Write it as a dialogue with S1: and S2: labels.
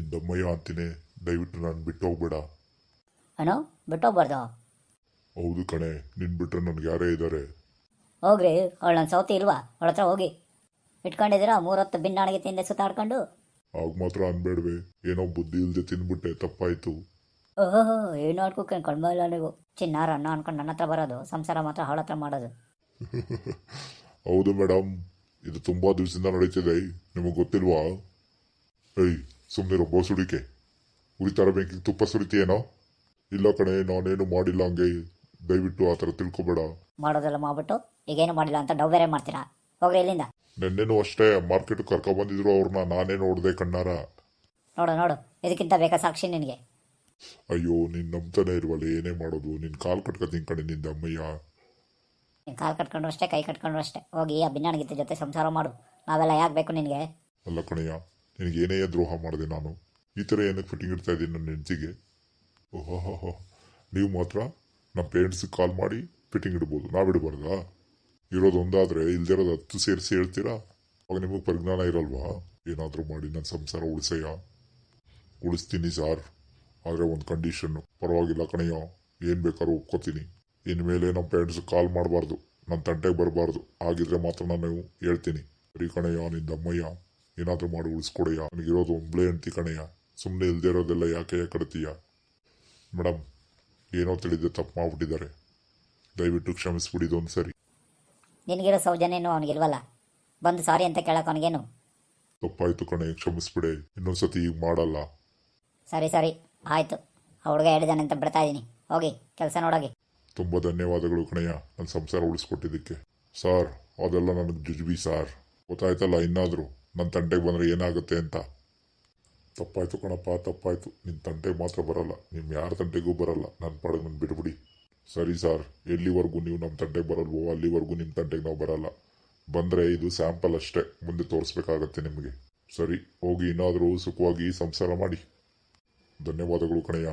S1: ನಿಂದಮ್ಮಯ್ಯ ಅಂತೀನಿ. ದಯವಿಟ್ಟು ನಾನು ಬಿಟ್ಟು ಹೋಗ್ಬೇಡ
S2: ಏನೋ ಬಿಟ್ಟೋಗ್ಬಾರ್ದು.
S1: ಹೌದು ಕಣೆ ನಿನ್ ಬಿಟ್ರೆ ನನ್ಗೆ ಯಾರೇ ಇದ್ದಾರೆ
S2: ಹೋಗ್ರಿ ಅವಳು ನನ್ನ ಸೌತಿ ಇಲ್ವಾ? ಅವಳ ಹತ್ರ ಹೋಗಿ. ಇಟ್ಕೊಂಡಿದ್ದೀರಾ? ಮೂರೊತ್ತು ಬಿನ್ನಾಣಿಗೆ ತಿಂದೆ ಸುತ್ತಾಡ್ಕೊಂಡು?
S1: ಆಗ ಮಾತ್ರ ಅನ್ಬೇಡ್ವೆ. ಏನೋ ಬುದ್ಧಿ ಇಲ್ದೆ ತಿನ್ಬಿಟ್ಟೆ ತಪ್ಪಾಯ್ತು.
S2: ಓಹೋ ಏನು ಆಡ್ಕೋಕೆ ಕಣ್ಮಲ್ಲ ನೀವು. ಚಿನ್ನಾರ ಅನ್ನ ಅನ್ಕೊಂಡು ನನ್ನ ಹತ್ರ ಬರೋದು. ಸಂಸಾರ ಮಾತ್ರ ಅವಳ ಹತ್ರ ಮಾಡೋದು.
S1: ಹೌದು ಮೇಡಮ್ ಇದು ತುಂಬಾ ದಿವಸದಿಂದ ನಡೀತಿದೆ. ನಿಮಗೆ ಗೊತ್ತಿಲ್ವಾ? ಏಯ್ ಸುಮ್ಮನೆ ಬೋಸುಡಿಕೆ ಉರಿತಾರ ಬೆಂಕಿಗೆ ತುಪ್ಪ ಸುರಿತೀಯೇನೋ? ಇಲ್ಲ ಕಣೆ ನಾನೇನು ಮಾಡಿಲ್ಲ ಹಂಗೆ. ದಯವಿಟ್ಟು ಆ ಥರ ತಿಳ್ಕೊಬೇಡ.
S2: ಮಾಡೋದೆಲ್ಲ ಮಾಡ್ಬಿಟ್ಟು ಈಗೇನು ಮಾಡಿಲ್ಲ ಅಂತ ಡವ್ ಬೇರೆ ಮಾಡ್ತೀರಾ? ಹೋಗ್ರಿ ಇಲ್ಲಿಂದ.
S1: ನೆನ್ನೆನೂ ಅಷ್ಟೇ ಮಾರ್ಕೆಟ್ ಕರ್ಕೊ ಬಂದಿದ್ರು ಅವ್ರನ್ನ ನಾನೇ ನೋಡ್ದೆ ಕಣ್ಣಾರ.
S2: ನೋಡು ನೋಡು. ಇದಕ್ಕಿಂತ ಬೇಕಾ ಸಾಕ್ಷಿ ನಿನಗೆ?
S1: ಅಯ್ಯೋ ನೀನ್ ನಂಬ್ತಾನೆ ಇರುವಲ್ಲ ಏನೇ ಮಾಡೋದು? ನಿನ್ ಕಾಲ್ ಕಟ್ಕೊತೀನಿ ಕಣೆ ನಿಂದ ಅಮ್ಮಯ್ಯ.
S2: ನೀನು ಕಾಲು ಕಟ್ಕೊಂಡ್ರು ಅಷ್ಟೇ ಕೈ ಕಟ್ಕೊಂಡ್ರು ಅಷ್ಟೇ. ಹೋಗಿ ಆ ಬಿನ್ನಾಣಿಗಿತ್ತ ಜೊತೆ ಸಂಸಾರ ಮಾಡು. ನಾವೆಲ್ಲ ಯಾಕೆ ಬೇಕು ನಿನಗೆ?
S1: ಅಲ್ಲ ಕಣಯ್ಯ ನಿನಗೆ ಏನೇ ದ್ರೋಹ ಮಾಡಿದೆ ನಾನು? ಈ ಥರ ಏನಕ್ಕೆ ಫಿಟ್ಟಿಂಗ್ ಇಡ್ತಾ ಇದ್ದೀನಿ ನನ್ನ ಹೆಂಡತಿಗೆ? ಓಹೋ ನೀವು ಮಾತ್ರ ನಮ್ಮ ಪೇರೆಂಟ್ಸಿಗೆ ಕಾಲ್ ಮಾಡಿ ಫಿಟ್ಟಿಂಗ್ ಇಡ್ಬೋದು. ನಾವಿಡಬಾರ್ದಾ ಇರೋದು ಒಂದಾದರೆ ಇಲ್ದಿರೋದು ಹತ್ತು ಸೇರಿಸಿ ಹೇಳ್ತೀರಾ? ಅವಾಗ ನಿಮಗೆ ಪರಿಜ್ಞಾನ ಇರಲ್ವಾ? ಏನಾದರೂ ಮಾಡಿ ನನ್ನ ಸಂಸಾರ ಉಳಿಸಯ್ಯ? ಉಳಿಸ್ತೀನಿ ಸಾರ್. ಆದರೆ ಒಂದು ಕಂಡೀಷನ್ನು ಪರವಾಗಿಲ್ಲ ಕಣಯ್ಯ. ಏನು ಬೇಕಾದ್ರೂ ಒಪ್ಕೋತೀನಿ. ಇನ್ಮೇಲೆ ನಮ್ಮ ಪೇರೆಂಟ್ಸ್ ಕಾಲ್ ಮಾಡಬಾರ್ದು. ನನ್ನ ತಂಟೆಗೆ ಬರಬಾರ್ದು. ಆಗಿದ್ರೆ ಮಾತ್ರ ನಾನು ಹೇಳ್ತೀನಿ. ಬರೀ ಕಣಯ್ಯ, ನಿಂದ ಅಮ್ಮಯ್ಯ. ಏನಾದರೂ ಮಾಡಿ ಉಳಿಸ್ಕೊಡಯ್ಯ. ನನಗಿರೋದು ಒಂಬ್ಳೆ ಅಂತಿ ಕಣೆಯ ಸುಮ್ಮನೆ ಇಲ್ಲದೆ ಇರೋದೆಲ್ಲ ಯಾಕೆ ಕಡ್ತೀಯ ಮೇಡಮ್ ಏನೋ ತಿಳಿದೆ ತಪ್ಪು ಮಾಡ್ಬಿಟ್ಟಿದ್ದಾರೆ. ದಯವಿಟ್ಟು ಕ್ಷಮಿಸ್ಬಿಡಿ ಇದೊಂದು ಸರಿ.
S2: ನಿನಗಿರೋ ಸೌಜನ್ಯನೂ ಅವನಿಗಿಲ್ವಲ್ಲ ಬಂದು ಸಾರಿ ಅಂತ ಕೇಳಕ್ಕೆ ಅವನಿಗೇನು?
S1: ತಪ್ಪಾಯ್ತು ಕಣೆ ಕ್ಷಮಿಸ್ಬಿಡೆ. ಇನ್ನೊಂದ್ಸತಿ ಈಗ ಮಾಡಲ್ಲ.
S2: ಸರಿ ಸರಿ. ಆಯಿತು. ಆ ಹುಡುಗ ಹೇಳಿದಾನೆ ಅಂತ ಬಿಡ್ತಾ ಇದ್ದೀನಿ ಹೋಗಿ ಕೆಲಸ ನೋಡೋಗಿ.
S1: ತುಂಬ ಧನ್ಯವಾದಗಳು ಕಣಯ್ಯ ನನ್ನ ಸಂಸಾರ ಉಳಿಸ್ಕೊಟ್ಟಿದ್ದಕ್ಕೆ. ಸಾರ್ ಅದೆಲ್ಲ ನನಗೆ ಜುಜುಬಿ ಸಾರ್. ಗೊತ್ತಾಯ್ತಲ್ಲ ಇನ್ನಾದರೂ? ನನ್ನ ತಂಟೆಗೆ ಬಂದರೆ ಏನಾಗುತ್ತೆ ಅಂತ. ತಪ್ಪಾಯ್ತು ಕಣಪ್ಪ, ತಪ್ಪಾಯ್ತು. ನಿನ್ನ ತಂಟೆಗೆ ಮಾತ್ರ ಬರಲ್ಲ. ನಿಮ್ಮ ಯಾರ ತಂಟೆಗೂ ಬರಲ್ಲ. ನನ್ನ ಪಾಡಿಗೆ ನನ್ನ ಬಿಡ್ಬಿಡಿ ಸರಿ ಸರ್, ಎಲ್ಲಿವರೆಗೂ ನೀವು ನಮ್ಮ ತಂಟೆಗೆ ಬರಲ್ವೋ, ಅಲ್ಲಿವರೆಗೂ ನಿಮ್ಮ ತಂಟೆಗೆ ನಾವು ಬರಲ್ಲ. ಬಂದರೆ ಇದು ಸ್ಯಾಂಪಲ್ ಅಷ್ಟೇ. ಮುಂದೆ ತೋರಿಸ್ಬೇಕಾಗತ್ತೆ ನಿಮಗೆ. ಸರಿ, ಹೋಗಿ ಇನ್ನಾದರೂ ಸುಖವಾಗಿ ಸಂಸಾರ ಮಾಡಿ. ಧನ್ಯವಾದಗಳು ಕಣಯ್ಯ.